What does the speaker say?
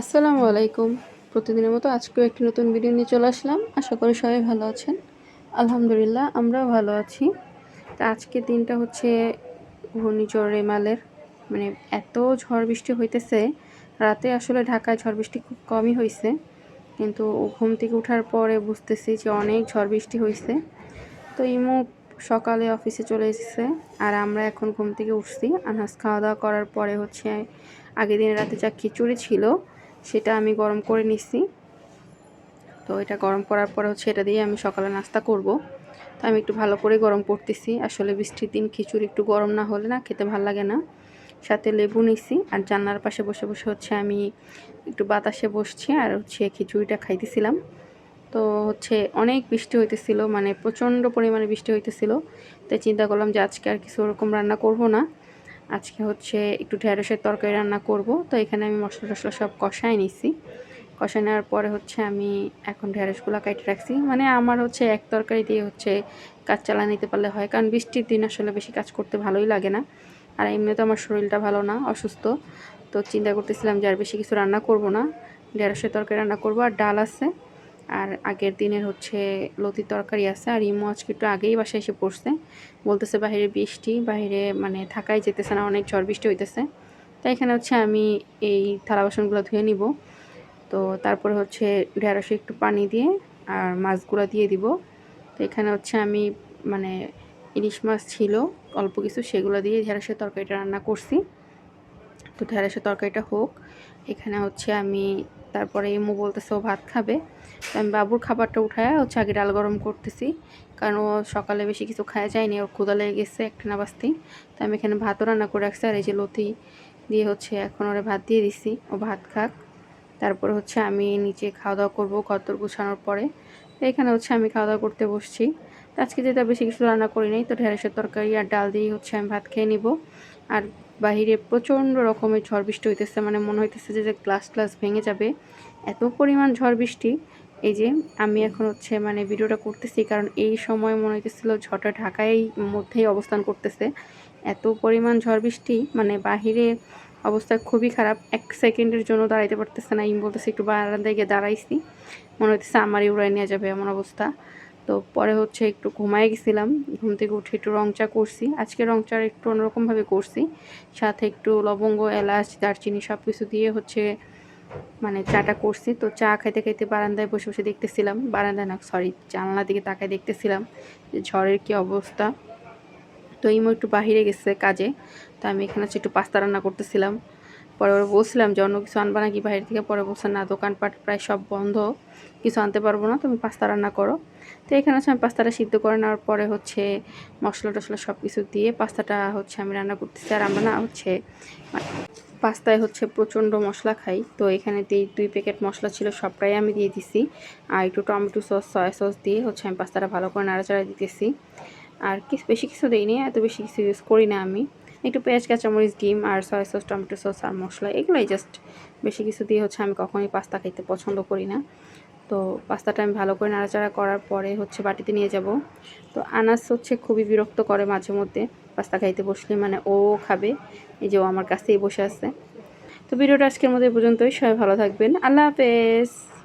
আসসালামু আলাইকুম। প্রতিদিনের মতো আজকেও একটি নতুন ভিডিও নিয়ে চলে আসলাম। আশা করি সবাই ভালো আছেন। আলহামদুলিল্লাহ, আমরাও ভালো আছি। তা আজকের দিনটা হচ্ছে ঘূর্ণিঝড় রেমালের। মানে এত ঝড় বৃষ্টি হইতেছে, রাতে আসলে ঢাকায় ঝড় বৃষ্টি খুব কমই হয়েছে কিন্তু ঘুম থেকে ওঠার পরে বুঝতেছি যে অনেক ঝড় বৃষ্টি হয়েছে তো ইমো সকালে অফিসে চলে এসেছে আর আমরা এখন ঘুম থেকে উঠছি। আনাজ খাওয়া দাওয়া করার পরে হচ্ছে আগের দিন রাতে যা খিচুড়ি ছিল সেটা আমি গরম করে নিচ্ছি তো এটা গরম করার পরে হচ্ছে এটা দিয়ে আমি সকালে নাস্তা করব। তো আমি একটু ভালো করে গরম করতেছি। আসলে বৃষ্টির দিন খিচুড়ি একটু গরম না হলে না খেতে ভালো লাগে না। সাথে লেবু নিছি আর জানলার পাশে বসে বসে হচ্ছে আমি একটু বাতাসে বসছি আর হচ্ছে খিচুড়িটা খাইতেছিলাম। তো হচ্ছে অনেক বৃষ্টি হইতেছিল মানে প্রচণ্ড পরিমাণে বৃষ্টি হইতেছিল। তাই চিন্তা করলাম যে আজকে আর কিছু ওরকম রান্না করব না। আজকে হচ্ছে একটু ঢেঁড়সের তরকারি রান্না করব। তো এখানে আমি মশলা টশলা সব কষাই নিছি। কষাই নেওয়ার পরে হচ্ছে আমি এখন ঢেঁড়সগুলো কেটে রাখছি। মানে আমার হচ্ছে এক তরকারি দিয়ে হচ্ছে কাজ চালা নিতে পারলে হয়, কারণ বৃষ্টির দিন আসলে বেশি কাজ করতে ভালোই লাগে না। আর এমনি তো আমার শরীরটা ভালো না, অসুস্থ। তো চিন্তা করতেছিলাম যে আর বেশি কিছু রান্না করব না। ঢেঁড়সের তরকারি রান্না করব, আর ডাল আছে। আর আগের দিনের হচ্ছে লতির তরকারি আছে, আর ইমো আজকে একটু আগেই বাসায় এসে পড়ছে। বলতেছে বাইরে বৃষ্টি, বাইরে মানে থাকাই যেতেছে না, অনেক ঝড় বৃষ্টি হইতেছে। তাই এখানে হচ্ছে আমি এই থালা বাসনগুলো ধুয়ে নিব। তো তারপরে হচ্ছে ঢেঁড়সে একটু পানি দিয়ে আর মাছগুলো দিয়ে দিব। তো এখানে হচ্ছে আমি মানে ইলিশ মাছ ছিল, অল্প কিছু সেগুলো দিয়ে ঢেঁড়সের তরকারিটা রান্না করছি। তো ঢেঁড়সের তরকারিটা হোক, এখানে হচ্ছে আমি তারপরে এমু বলতেছে, ও ভাত খাবে। তো আমি বাবুর খাবারটা উঠায় হচ্ছে আগে ডাল গরম করতেছি, কারণ ও সকালে বেশি কিছু খাওয়া যায়নি, ওর ক্ষুদা লেগে গেছে একটা না তো আমি এখানে ভাতও রান্না করে রাখছি, আর এই যে লতি দিয়ে হচ্ছে এখন ওরে ভাত দিয়ে দিছি, ও ভাত খাক। তারপরে হচ্ছে আমি নিচে খাওয়া দাওয়া করব কতর গুছানোর পরে। এখানে হচ্ছে আমি খাওয়া দাওয়া করতে বসছি। আজকে যেটা বেশি কিছু রান্না করি নাই, তো ঢেঁড়সের তরকারি আর ডাল দিয়েই হচ্ছে আমি ভাত খেয়ে নিব। আর বাহিরে প্রচণ্ড রকমের ঝড় বৃষ্টি হইতেছে মানে মনে হইতেছে যে গ্লাস গ্লাস ভেঙে যাবে। এত পরিমাণ ঝড় বৃষ্টি, এই যে আমি এখন হচ্ছে মানে ভিডিওটা করতেছি, কারণ এই সময় মনে হইতেছিল ঝড়টা ঢাকায় মধ্যেই অবস্থান করতেছে। এত পরিমাণ ঝড় বৃষ্টি মানে বাহিরে অবস্থা খুবই খারাপ, এক সেকেন্ডের জন্য দাঁড়াইতে পারতেছে না। ইম বলতেছে একটু বারান্দায় গিয়ে দাঁড়াইছি, মনে হইতেছে আমারই উড়াই নিয়ে যাবে এমন অবস্থা। তো পরে হচ্ছে একটু ঘুমায় গেছিলাম, ঘুম থেকে উঠে একটু রং চা করছি। আজকে রং চা একটু অন্যরকমভাবে করছি, সাথে একটু লবঙ্গ, এলাচ, দারচিনি সব কিছু দিয়ে হচ্ছে মানে চাটা করছি। তো চা খাইতে খাইতে বারান্দায় বসে বসে দেখতেছিলাম, বারান্দায় না সরি জানলা দিকে তাকায় দেখতেছিলাম যে ঝড়ের কি অবস্থা। তো ইমো একটু বাহিরে গেছে কাজে, তো আমি এখানে হচ্ছে একটু পাস্তা রান্না করতেছিলাম। পরে ওরা বলছিলাম যে, অন্য কিছু আনবা নাকি বাইরে থেকে? পরে বলছেন না, দোকানপাট প্রায় সব বন্ধ। কিছু আনতে পারব না, তুমি পাস্তা রান্না করো। তো এখানে হচ্ছে আমি পাস্তাটা সিদ্ধ করে নেওয়ার পরে হচ্ছে মশলা টশলা সব কিছু দিয়ে পাস্তাটা হচ্ছে আমি রান্না করতেছি। আর আমরা না হচ্ছে পাস্তায় হচ্ছে প্রচণ্ড মশলা খাই। তো এখানে দুই দুই প্যাকেট মশলা ছিল, সবটাই আমি দিয়ে দিছি। আর একটু টমেটো সস, সয়া সস দিয়ে হচ্ছে আমি পাস্তাটা ভালো করে নাড়াচাড়া দিতেছি। আর কিছু, বেশি কিছু দিইনি, এত বেশি কিছু ইউজ করি না আমি। একটু পেঁয়াজ, কাঁচামরিচ, ডিম আর সয়া সস, টমেটো সস আর মশলা, এগুলোই জাস্ট বেশি কিছু দিয়ে হচ্ছে আমি কখনোই পাস্তা খেতে পছন্দ করি না। তো পাস্তাটা আমি ভালো করে নাড়াচাড়া করার পরে হচ্ছে বাটিতে নিয়ে যাব। তো আনাস হচ্ছে খুবই বিরক্ত করে মাঝে মধ্যে পাস্তা খাইতে বসলে মানে ও খাবে, এই যে ও আমার কাছেই বসে আছে। তো ভিডিওটা আজকের মধ্যে পর্যন্তই, সবাই ভালো থাকবেন, আল্লাহ হাফেজ।